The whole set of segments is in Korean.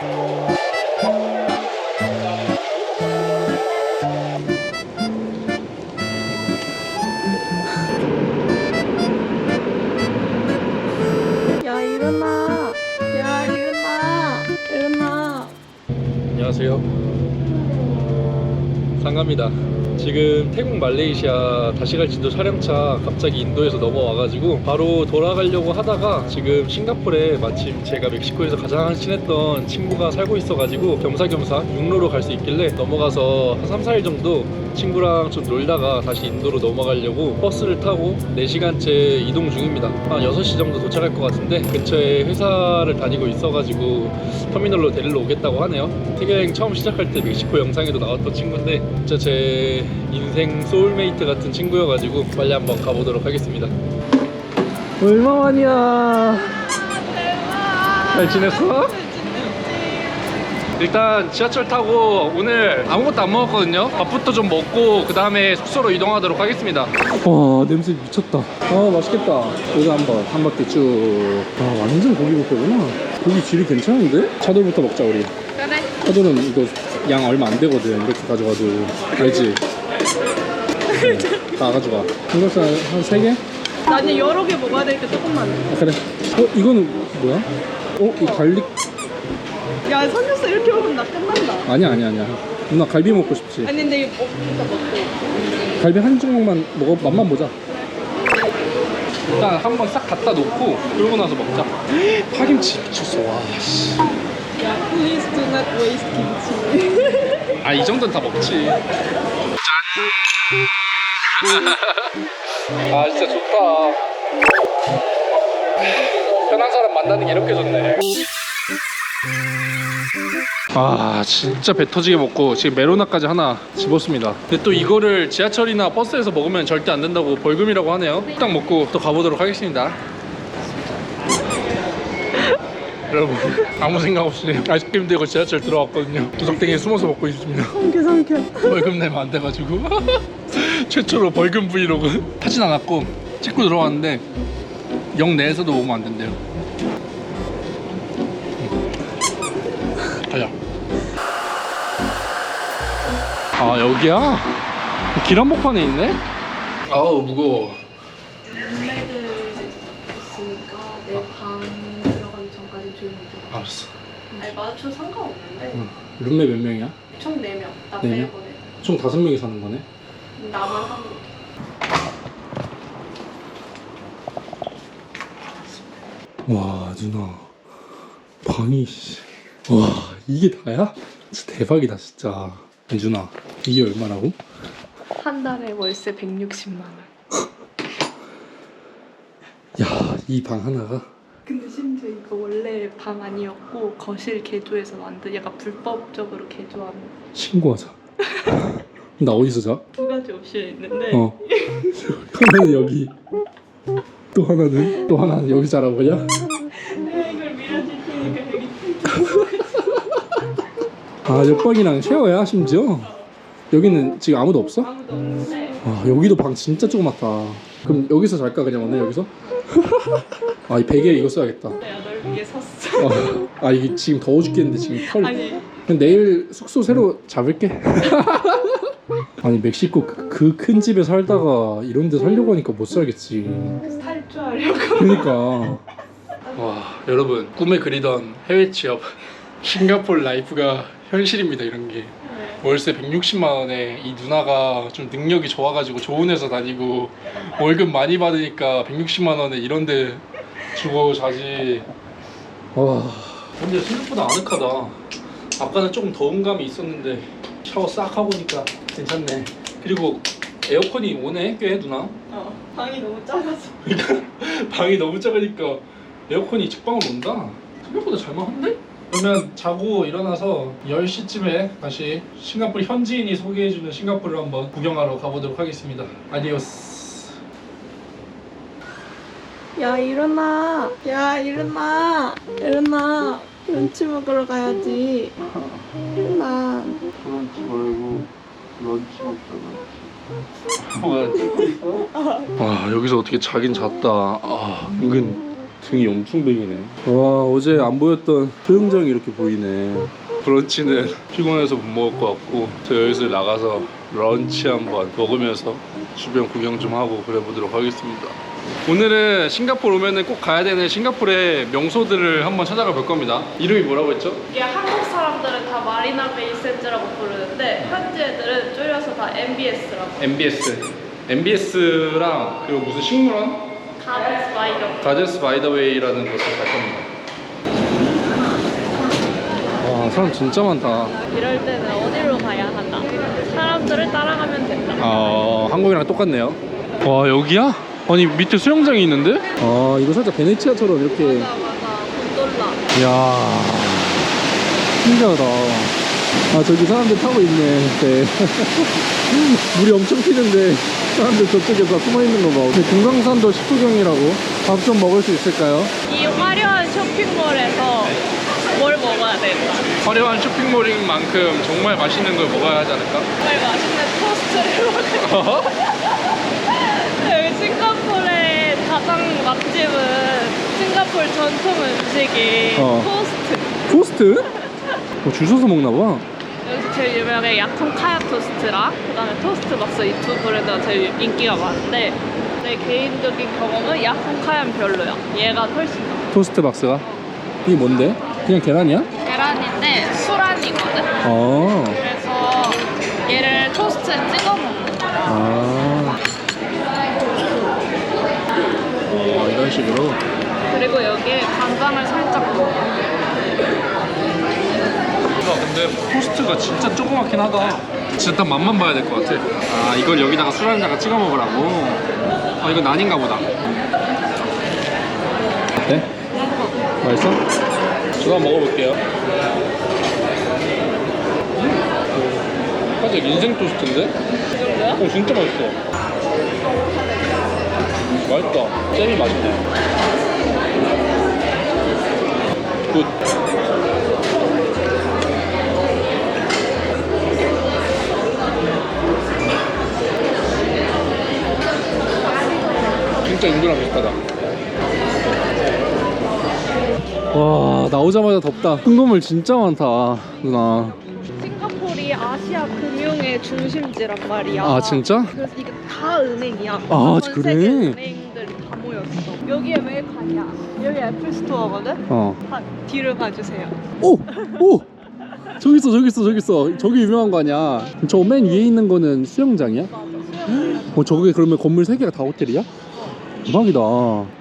야 일어나 야 일어나 일어나 안녕하세요. 상가입니다. 지금 태국 말레이시아 다시 갈 진도 촬영차 갑자기 인도에서 넘어와가지고 바로 돌아가려고 하다가 지금 싱가포르에 마침 제가 멕시코에서 가장 친했던 친구가 살고 있어가지고 겸사겸사 육로로 갈 수 있길래 넘어가서 한 3, 4일 정도 친구랑 좀 놀다가 다시 인도로 넘어가려고 버스를 타고 4시간째 이동 중입니다. 한 6시 정도 도착할 것 같은데 근처에 회사를 다니고 있어가지고 터미널로 데리러 오겠다고 하네요. 태계여행 처음 시작할 때 멕시코 영상에도 나왔던 친구인데 진짜 제 인생 소울메이트 같은 친구여가지고 빨리 한번 가보도록 하겠습니다. 얼마만이야? 잘 지냈어? 일단 지하철 타고 오늘 아무것도 안 먹었거든요. 밥부터 좀 먹고 그 다음에 숙소로 이동하도록 하겠습니다. 와 냄새 미쳤다. 아 맛있겠다. 여기 한번 한 바퀴 쭉. 아 완전 고기 뷔페구나. 고기 질이 괜찮은데? 차돌부터 먹자 우리. 그래 차돌은 이거 양 얼마 안 되거든. 이렇게 가져가도 알지? 다 가져가. 삼겹살 한세 개? 나는 여러 개 먹어야 되니까 조금만 아, 그래. 어 이거는 뭐야? 어 이 갈릭 야 삼겹살 이렇게 먹으면 나 끝난다 아니야 아니야 아니야. 누나 갈비 먹고 싶지? 아니 근데 이거 먹, 이따 먹고 갈비 한 조각만 먹어 맛만 보자. 일단 한 번 싹 갖다 놓고 그러고 나서 먹자. 파김치 미쳤어 와 씨. 야 please do not waste 김치 아이 정도는 다 먹지. 짠. 아 진짜 좋다. 편한 사람 만나는 게 이렇게 좋네. 아 진짜 배 터지게 먹고 지금 메로나까지 하나 집었습니다. 근데 또 이거를 지하철이나 버스에서 먹으면 절대 안 된다고 벌금이라고 하네요. 딱 먹고 또 가보도록 하겠습니다. 여러분 아무 생각 없이 아이스크림 들고 지하철 들어왔거든요. 구석탱이에 숨어서 먹고 있습니다. 삼켜 삼켜 벌금 내면 안 돼가지고 최초로 벌금 브이로그 타진 않았고 찍고 들어왔는데 역 내에서도 먹으면 안 된대요 가자 아 여기야? 길 한복판에 있네? 아우 무거워 룸메들 있으니까 내방 들어가기 전까지 조용히 들어 알았어 아니 맞춰 상관없는데 응. 룸메 몇 명이야? 총 4명 나네 명? 빼고 네총 다섯 명이 사는 거네 나만 하면 와 누나. 방이 씨. 와 이게 다야? 진짜 대박이다 진짜. 누나 이게 얼마라고? 한 달에 월세 160만 원. 야 이 방 하나가? 근데 심지어 이거 원래 방 아니었고 거실 개조해서 만든 약간 불법적으로 개조한. 신고하자 나 어디서 자? 두 가지 옵션이 있는데 어 하나는 여기 또 하나는 또 하나는 여기 자라고 그냥? 내가 이걸 밀어줄 테니까 여기 아 옆방이랑 쉐어야 심지어? 여기는 지금 아무도 없어? 아무도 없는데 아 여기도 방 진짜 조그맣다 그럼 여기서 잘까 그냥 오늘 여기서? 아 이 베개 이거 써야겠다 내가 널 위해 샀어 어, 아 이게 지금 더워 죽겠는데 지금 털 아니 그럼 내일 숙소 새로 잡을게 아니 멕시코 그 큰 집에 살다가 이런 데 살려고 하니까 못 살겠지. 탈주하려고. 그러니까. 와 여러분 꿈에 그리던 해외 취업. 싱가포르 라이프가 현실입니다 이런 게. 월세 160만 원에 이 누나가 좀 능력이 좋아가지고 좋은 회사 다니고 월급 많이 받으니까 160만 원에 이런 데 주고 자지. 와. 근데 생각보다 아늑하다. 아까는 조금 더운 감이 있었는데 샤워 싹 하고 오니까 괜찮네. 그리고 에어컨이 오네 꽤 누나? 어 방이 너무 작아서. 방이 너무 작으니까 에어컨이 직방으로 온다? 생각보다 잘만한데? 그러면 자고 일어나서 10시쯤에 다시 싱가포르 현지인이 소개해주는 싱가포르를 한번 구경하러 가보도록 하겠습니다. 아디오스. 야 일어나. 야 일어나. 일어나 런치 먹으러 가야지 일어나 런치 말고 런치 먹자 뭐야 와 여기서 어떻게 자긴 잤다 아 은근 등이 엄청 베기네. 와 어제 안 보였던 소영장이 이렇게 보이네. 브런치는 피곤해서 못 먹을 것 같고 저 여기서 나가서 런치 한번 먹으면서 주변 구경 좀 하고 그래 보도록 하겠습니다. 오늘은 싱가포르 오면은 꼭 가야 되는 싱가포르의 명소들을 한번 찾아가 볼 겁니다. 이름이 뭐라고 했죠? 이게 한국 사람들은 다 마리나 베이 샌즈라고 부르는데 현지 애들은 줄여서 다 MBS라고. MBS. MBS랑 그리고 무슨 식물원? 가든 스파이더. 가든스 바이더웨이라는 곳을 갈 겁니다. 와 사람 진짜 많다. 이럴 때는 어디로 가야 한다. 사람들을 따라가면 된다. 어 한국이랑 똑같네요. 와 여기야? 아니 밑에 수영장이 있는데? 아 이거 살짝 베네치아처럼 이렇게. 맞아 맞아. 곤돌라. 이야 신기하다. 아 저기 사람들 타고 있네. 네. 물이 엄청 튀는데 사람들 저쪽에 다 숨어 있는 거 봐. 근데 금강산도 식후경이라고. 밥 좀 먹을 수 있을까요? 이 화려한 쇼핑몰에서 뭘 먹어야 될까? 화려한 쇼핑몰인 만큼 정말 맛있는 걸 먹어야 하지 않을까? 정말 맛있는 토스트를 먹어 야 여기 싱가포르의 가장 맛집은 싱가포르 전통 음식이 어. 토스트. 토스트? 어, 줄 서서 먹나 봐. 여기서 제일 유명한 게 야통 카약 토스트랑 그다음에 토스트 박스 이 두 브랜드가 제일 인기가 많은데 내 개인적인 경험은 야통 카약 별로야. 얘가 훨씬 나. 토스트 박스가? 이게 뭔데? 그냥 계란이야? 계란인데 수란이거든. 아. 그래서 얘를 토스트에 찍어 먹는 거야. 아. 아 이런 식으로? 그리고 여기에 간장을 살짝. 아 근데 토스트가 진짜 조그맣긴 하다. 진짜 딱 맛만 봐야 될 것 같아. 아 이걸 여기다가 술 한잔 찍어 먹으라고. 아 이거 난인가 보다. 어때? 맛있어? 저도 한번 먹어볼게요. 음, 살짝 인생 토스트인데? 어 진짜 맛있어. 맛있다. 잼이 맛있네. 굿. 진짜 인도랑 비슷하다. 와 나오자마자 덥다. 흥건물 진짜 많다 누나. 싱가포르이 아시아 금융의 중심지란 말이야. 아 진짜? 그래서 이게 다 은행이야. 아, 전 그래? 모였어. 여기에 왜 가냐? 여기 애플 스토어거든. 어. 아, 뒤를 봐주세요. 오! 오! 저기 있어 저기 있어 저기 있어 저기 유명한 거 아니야 저 맨 위에 있는 거는 수영장이야? 맞아. 수영장. 어 저게 그러면 건물 세 개가 다 호텔이야? 대박이다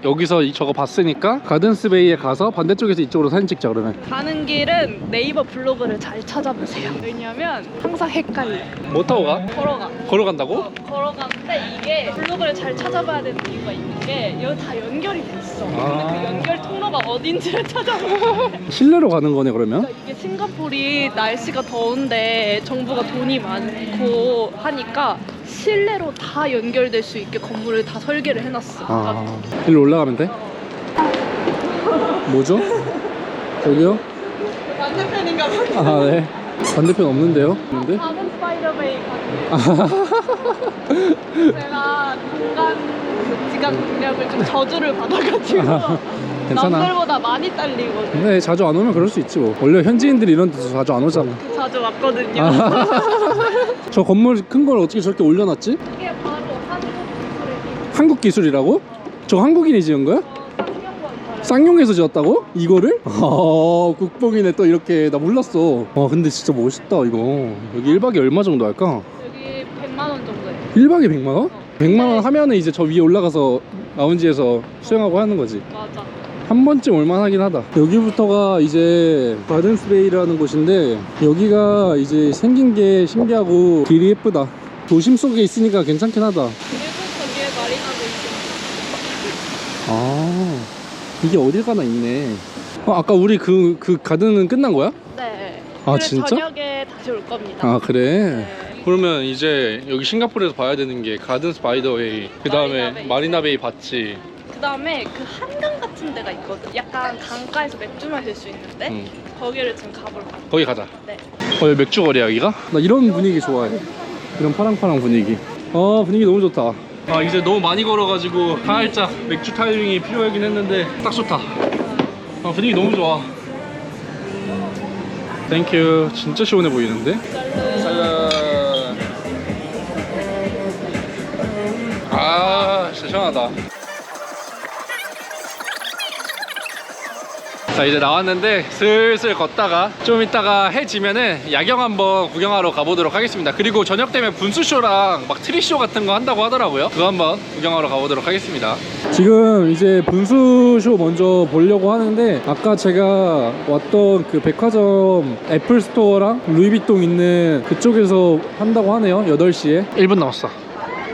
여기서 이- 저거 봤으니까 가든스베이에 가서 반대쪽에서 이쪽으로 사진 찍자 그러면 가는 길은 네이버 블로그를 잘 찾아보세요. 왜냐면 항상 헷갈려. 뭐 타고 가? 걸어가. 걸어간다고? 어, 걸어가는데 이게 블로그를 잘 찾아봐야 되는 이유가 있는 게 여기 다 연결이 돼 있어. 아. 근데 그 연결 통로가 어딘지를 찾아봐. 실내로 가는 거네 그러면? 그러니까 이게 싱가포르이 날씨가 더운데 정부가 돈이 많고 하니까 실내로 다 연결될 수 있게 건물을 다 설계를 해놨어. 아 일로 올라가면 돼? 뭐죠? 저기요? 반대편인가 봐. 아 네 반대편 없는데요? 없는데? 작은 스파이더베이 가는 제가 공간 그 지각 능력을 좀 저주를 받아가지고 괜찮아 남들보다 많이 딸리거든. 근데 자주 안 오면 그럴 수 있지 뭐 원래 현지인들이 이런 데서 자주 안 오잖아 자주 왔거든요. 아. 저 건물 큰 걸 어떻게 저렇게 올려놨지? 이게 바로 한국 한국 기술이라고? 저 한국인이 지은 거야? 쌍용에서 지었다고? 이거를? 아 국뽕이네 또 이렇게 나 몰랐어 와 근데 진짜 멋있다 이거 여기 1박에 얼마 정도 할까? 여기 100만 원 정도에. 1박에 100만 원? 100만 원 하면은 이제 저 위에 올라가서 라운지에서 수영하고 하는 거지 맞아. 한 번쯤 올만하긴 하다 여기부터가 이제 가든스베이라는 곳인데 여기가 이제 생긴 게 신기하고 길이 예쁘다 도심 속에 있으니까 괜찮긴 하다 거기에 마리나. 아 이게 어딜 가나 있네 어, 아까 우리 그, 그 가든은 끝난 거야? 네. 아, 진짜? 저녁에 다시 올 겁니다. 아 그래? 네. 그러면 이제 여기 싱가포르에서 봐야 되는 게 가든 스파이더웨이 그 다음에 마리나베이. 마리나베이 봤지 그 다음에 그 한강 같은 데가 있거든. 약간 강가에서 맥주 마실 수 있는데 응. 거기를 지금 가볼까. 거기 가자 네. 어, 여기 맥주 거리야 여기가? 나 이런 분위기 좋아해 이런 파랑파랑 분위기 어 분위기 너무 좋다 아 이제 너무 많이 걸어가지고 살짝 맥주 타이밍이 필요하긴 했는데 딱 좋다 아 분위기 너무 좋아 땡큐 진짜 시원해 보이는데 아 진짜 시원하다 자 이제 나왔는데 슬슬 걷다가 좀 이따가 해 지면은 야경 한번 구경하러 가보도록 하겠습니다. 그리고 저녁 되면 분수쇼랑 막 트리쇼 같은 거 한다고 하더라고요. 그거 한번 구경하러 가보도록 하겠습니다. 지금 이제 분수쇼 먼저 보려고 하는데 아까 제가 왔던 그 백화점 애플스토어랑 루이비통 있는 그쪽에서 한다고 하네요 8시에. 1분 남았어.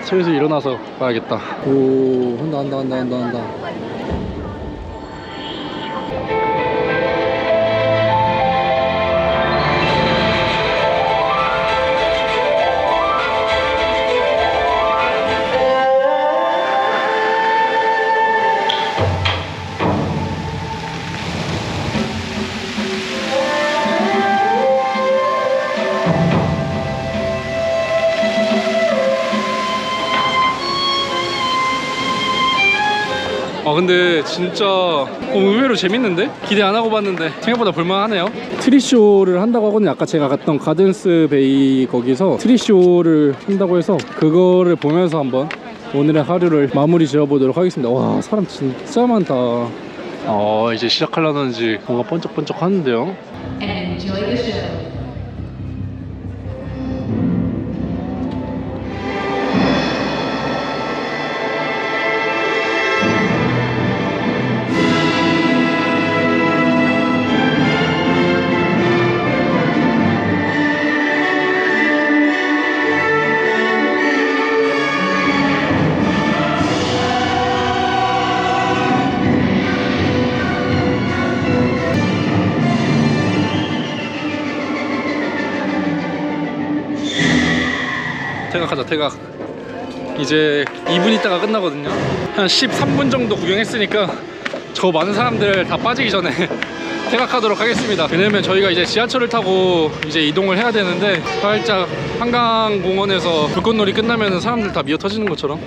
슬슬 일어나서 봐야겠다. 오 한다 한다 한다 한다 한다 아 근데 진짜 어, 의외로 재밌는데? 기대 안 하고 봤는데 생각보다 볼만하네요. 트리쇼를 한다고 하거든요 아까 제가 갔던 가든스 베이 거기서 트리쇼를 한다고 해서 그거를 보면서 한번 오늘의 하루를 마무리 지어보도록 하겠습니다. 와 사람 진짜 많다. 어 이제 시작하려는지 뭔가 번쩍번쩍 하는데요 퇴각하자 퇴각 이제 2분 있다가 끝나거든요. 한 13분 정도 구경했으니까 저 많은 사람들 다 빠지기 전에 퇴각하도록 하겠습니다. 왜냐면 저희가 이제 지하철을 타고 이제 이동을 해야 되는데 살짝 한강공원에서 불꽃놀이 끝나면 사람들 다 미어 터지는 것처럼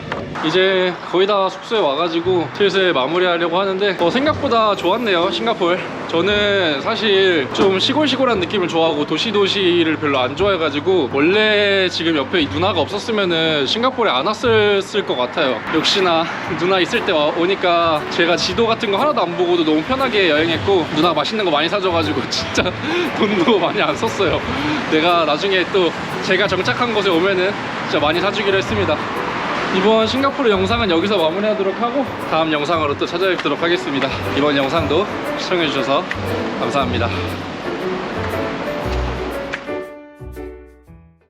이제 거의 다 숙소에 와가지고 슬슬 마무리하려고 하는데 어, 생각보다 좋았네요 싱가폴 저는 사실 좀 시골시골한 느낌을 좋아하고 도시도시를 별로 안 좋아해가지고 원래 지금 옆에 이 누나가 없었으면은 싱가포르에 안 왔을 것 같아요. 역시나 누나 있을 때 와- 오니까 제가 지도 같은 거 하나도 안 보고도 너무 편하게 여행했고 누나가 맛있는 거 많이 사줘가지고 진짜 돈도 많이 안 썼어요. 내가 나중에 또 제가 정착한 곳에 오면은 진짜 많이 사주기로 했습니다 이번 싱가포르 영상은 여기서 마무리하도록 하고 다음 영상으로 또 찾아뵙도록 하겠습니다. 이번 영상도 시청해주셔서 감사합니다.